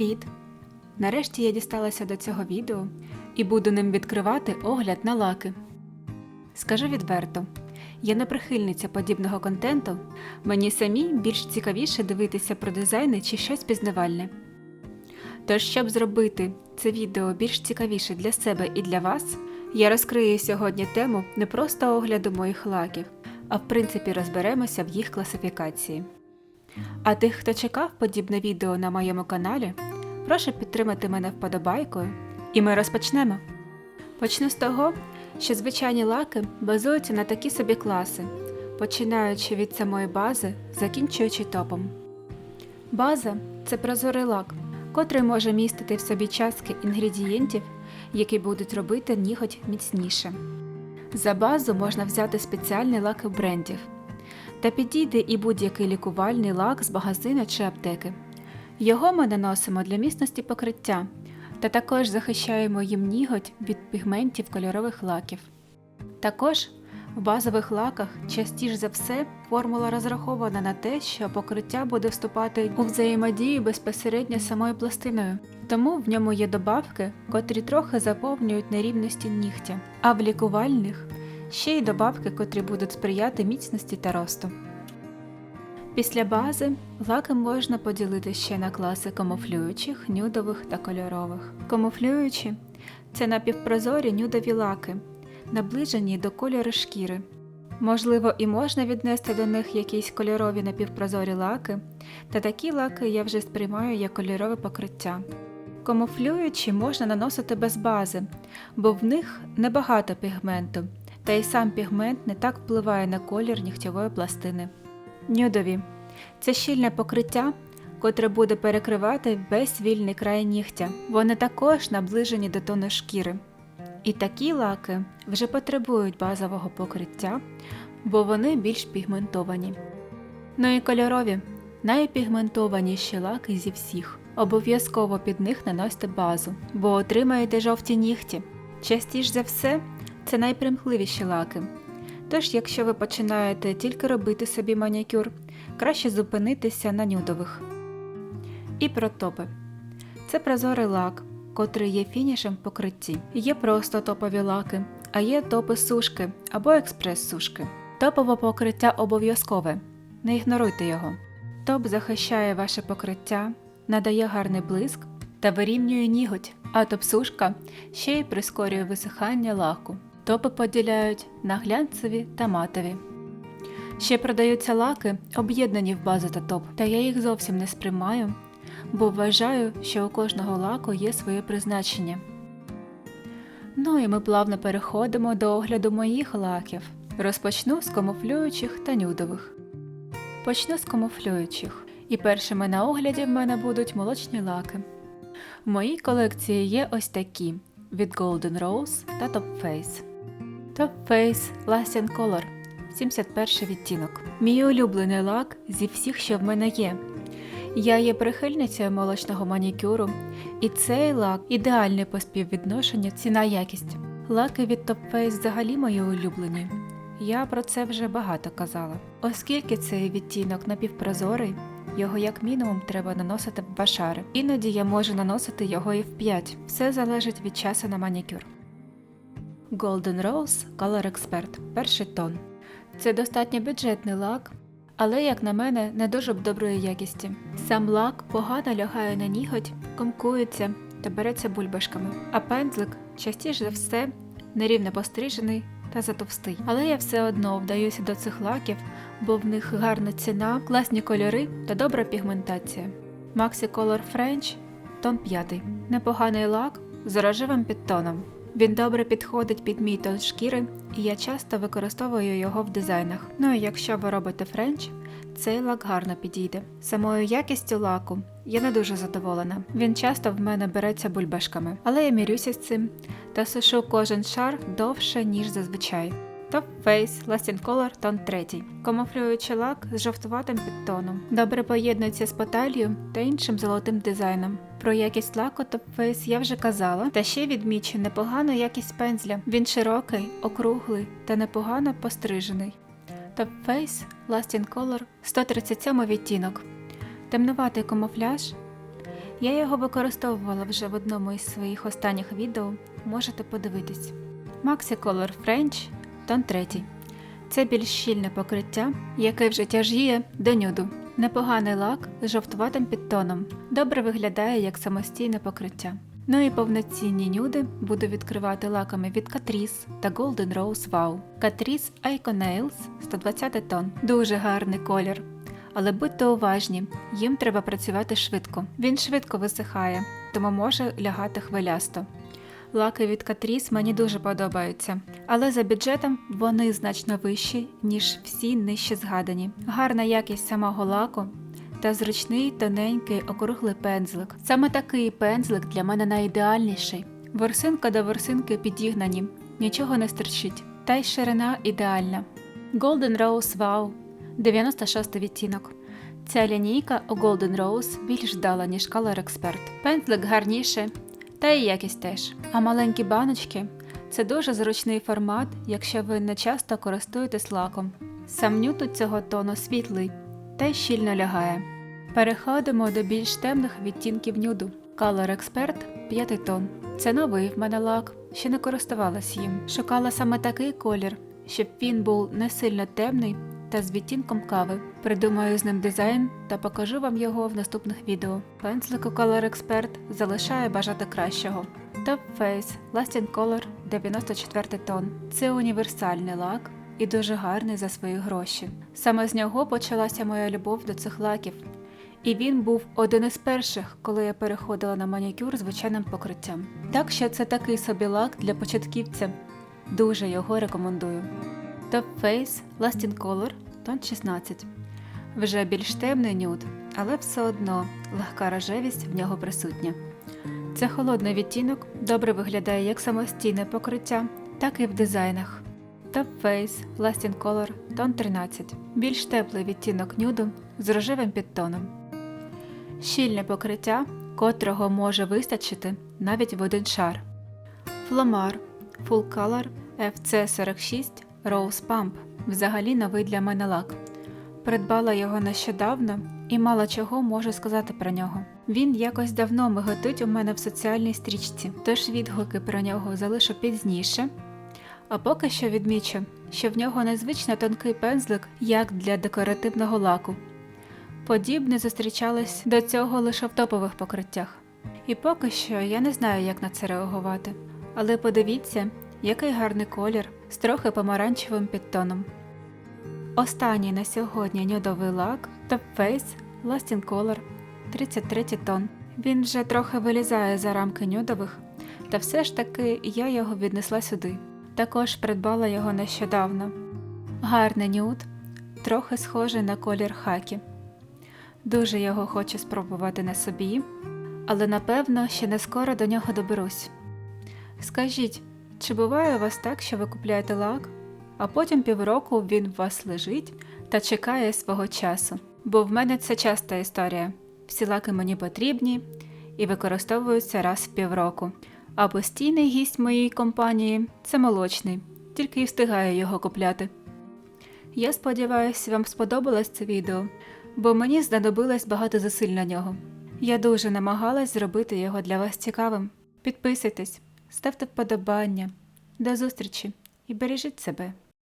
Привіт! Нарешті я дісталася до цього відео і буду ним відкривати огляд на лаки. Скажу відверто, я не прихильниця подібного контенту, мені самі більш цікавіше дивитися про дизайни чи щось пізнавальне. Тож, щоб зробити це відео більш цікавіше для себе і для вас, я розкрию сьогодні тему не просто огляду моїх лаків, а в принципі розберемося в їх класифікації. А тих, хто чекав подібне відео на моєму каналі, прошу підтримати мене вподобайкою, і ми розпочнемо. Почну з того, що звичайні лаки базуються на такі собі класи, починаючи від самої бази, закінчуючи топом. База це прозорий лак, котрий може містити в собі частки інгредієнтів, які будуть робити ніготь міцніше. За базу можна взяти спеціальний лаки брендів. Та підійде і будь-який лікувальний лак з магазину чи аптеки. Його ми наносимо для міцності покриття та також захищаємо їм ніготь від пігментів кольорових лаків. Також в базових лаках частіше за все формула розрахована на те, що покриття буде вступати у взаємодію безпосередньо з самою пластиною, тому в ньому є добавки, котрі трохи заповнюють нерівності нігтя, а в лікувальних ще й добавки, котрі будуть сприяти міцності та росту. Після бази лаки можна поділити ще на класи камуфлюючих, нюдових та кольорових. Камуфлюючі це напівпрозорі нюдові лаки, наближені до кольору шкіри. Можливо, і можна віднести до них якісь кольорові напівпрозорі лаки, та такі лаки я вже сприймаю як кольорове покриття. Камуфлюючі можна наносити без бази, бо в них небагато пігменту, та й сам пігмент не так впливає на колір нігтєвої пластини. Нюдові це щільне покриття, котре буде перекривати весь вільний край нігтя. Вони також наближені до тону шкіри. І такі лаки вже потребують базового покриття, бо вони більш пігментовані. Ну і кольорові найпігментованіші лаки зі всіх. Обов'язково під них наносьте базу, бо отримаєте жовті нігті. Частіше за все, це найпримхливіші лаки. Тож, якщо ви починаєте тільки робити собі манікюр, краще зупинитися на нюдових. І про топи. Це прозорий лак, котрий є фінішем в покритті. Є просто топові лаки, а є топи сушки або експрес-сушки. Топове покриття обов'язкове. Не ігноруйте його. Топ захищає ваше покриття, надає гарний блиск та вирівнює ніготь, а топ-сушка ще й прискорює висихання лаку. Топи поділяють на глянцеві та матові. Ще продаються лаки, об'єднані в базу та топ, та я їх зовсім не сприймаю, бо вважаю, що у кожного лаку є своє призначення. Ну і ми плавно переходимо до огляду моїх лаків. Розпочну з камуфлюючих та нюдових. Почну з камуфлюючих, і першими на огляді в мене будуть молочні лаки. В моїй колекції є ось такі від Golden Rose та Top Face. Top Face Lasting Color 71 відтінок. Мій улюблений лак зі всіх, що в мене є. Я є прихильницею молочного манікюру, і цей лак ідеальний по співвідношенню ціна-якість. Лаки від Top Face взагалі мої улюблені. Я про це вже багато казала. Оскільки цей відтінок напівпрозорий, його як мінімум треба наносити в два шари. Іноді я можу наносити його і в 5. Все залежить від часу на манікюр. Golden Rose Color Expert перший тон. Це достатньо бюджетний лак, але, як на мене, не дуже доброї якісті. Сам лак погано лягає на ніготь, комкується та береться бульбашками, а пензлик частіше за все нерівно пострижений та затовстий. Але я все одно вдаюся до цих лаків, бо в них гарна ціна, класні кольори та добра пігментація. Maxi Color French тон 5. Непоганий лак з рожевим підтоном. Він добре підходить під мій тон шкіри, і я часто використовую його в дизайнах. Ну і якщо ви робите френч, цей лак гарно підійде. Самою якістю лаку я не дуже задоволена. Він часто в мене береться бульбашками, але я мірюся з цим та сушу кожен шар довше, ніж зазвичай. Top Face Lasting Color тон 3. Камуфлюючий лак з жовтуватим підтоном. Добре поєднується з поталію та іншим золотим дизайном. Про якість лаку Top Face я вже казала, та ще відмічу непогану якість пензля. Він широкий, округлий та непогано пострижений. Top Face Lasting Color 137 відтінок. Темнуватий камуфляж. Я його використовувала вже в одному із своїх останніх відео, можете подивитись. Maxi Color French, тон 3. Це більш щільне покриття, яке вже тяжіє до нюду. Непоганий лак з жовтуватим підтоном. Добре виглядає як самостійне покриття. Ну і повноцінні нюди буду відкривати лаками від Catrice та Golden Rose Wow. Catrice Icon Nails 120 тон. Дуже гарний колір. Але будьте уважні, їм треба працювати швидко. Він швидко висихає, тому може лягати хвилясто. Лаки від Catrice мені дуже подобаються, але за бюджетом вони значно вищі, ніж всі нижче згадані. Гарна якість самого лаку та зручний тоненький округлий пензлик. Саме такий пензлик для мене найідеальніший. Ворсинка до ворсинки підігнані, нічого не стерчить, та й ширина ідеальна. Golden Rose Wow 96 відтінок. Ця лінійка у Golden Rose більш дала, ніж Color Expert. Пензлик гарніше, та і якість теж. А маленькі баночки це дуже зручний формат, якщо ви не часто користуєтесь лаком. Сам нюд у цього тону світлий та й щільно лягає. Переходимо до більш темних відтінків нюду. Color Expert 5 тон. Це новий в мене лак, ще не користувалась їм. Шукала саме такий колір, щоб він був не сильно темний та з відтінком кави. Придумаю з ним дизайн та покажу вам його в наступних відео. Пензлик у Color Expert залишає бажати кращого. Top Face Lasting Color 94 тон. Це універсальний лак і дуже гарний за свої гроші. Саме з нього почалася моя любов до цих лаків. І він був один із перших, коли я переходила на манікюр звичайним покриттям. Так що це такий собі лак для початківця. Дуже його рекомендую. Top Face Lasting Color тон 16. Вже більш темний нюд, але все одно легка рожевість в нього присутня. Це холодний відтінок добре виглядає як самостійне покриття, так і в дизайнах. Top Face Lasting Color тон 13. Більш теплий відтінок нюду з рожевим підтоном. Щільне покриття, котрого може вистачити навіть в один шар. Фломар Full Color FC46 Rose Pump взагалі новий для мене лак. Придбала його нещодавно і мало чого можу сказати про нього. Він якось давно миготить у мене в соціальній стрічці, тож відгуки про нього залишу пізніше. А поки що відмічу, що в нього незвично тонкий пензлик, як для декоративного лаку. Подібне зустрічалось до цього лише в топових покриттях. І поки що я не знаю, як на це реагувати. Але подивіться, який гарний колір з трохи помаранчевим підтоном. Останній на сьогодні нюдовий лак Top Face Lasting Color 33 тон. Він вже трохи вилізає за рамки нюдових, та все ж таки я його віднесла сюди. Також придбала його нещодавно. Гарний нюд, трохи схожий на колір хакі. Дуже його хочу спробувати на собі, але напевно ще не скоро до нього доберусь. Скажіть, чи буває у вас так, що ви купуєте лак, а потім півроку він у вас лежить та чекає свого часу? Бо в мене це часта історія. Всі лаки мені потрібні і використовуються раз в півроку. А постійний гість моєї компанії це молочний, тільки й встигаю його купляти. Я сподіваюся, вам сподобалось це відео, бо мені знадобилось багато зусиль на нього. Я дуже намагалась зробити його для вас цікавим. Підписуйтесь, ставте вподобання. До зустрічі і бережіть себе.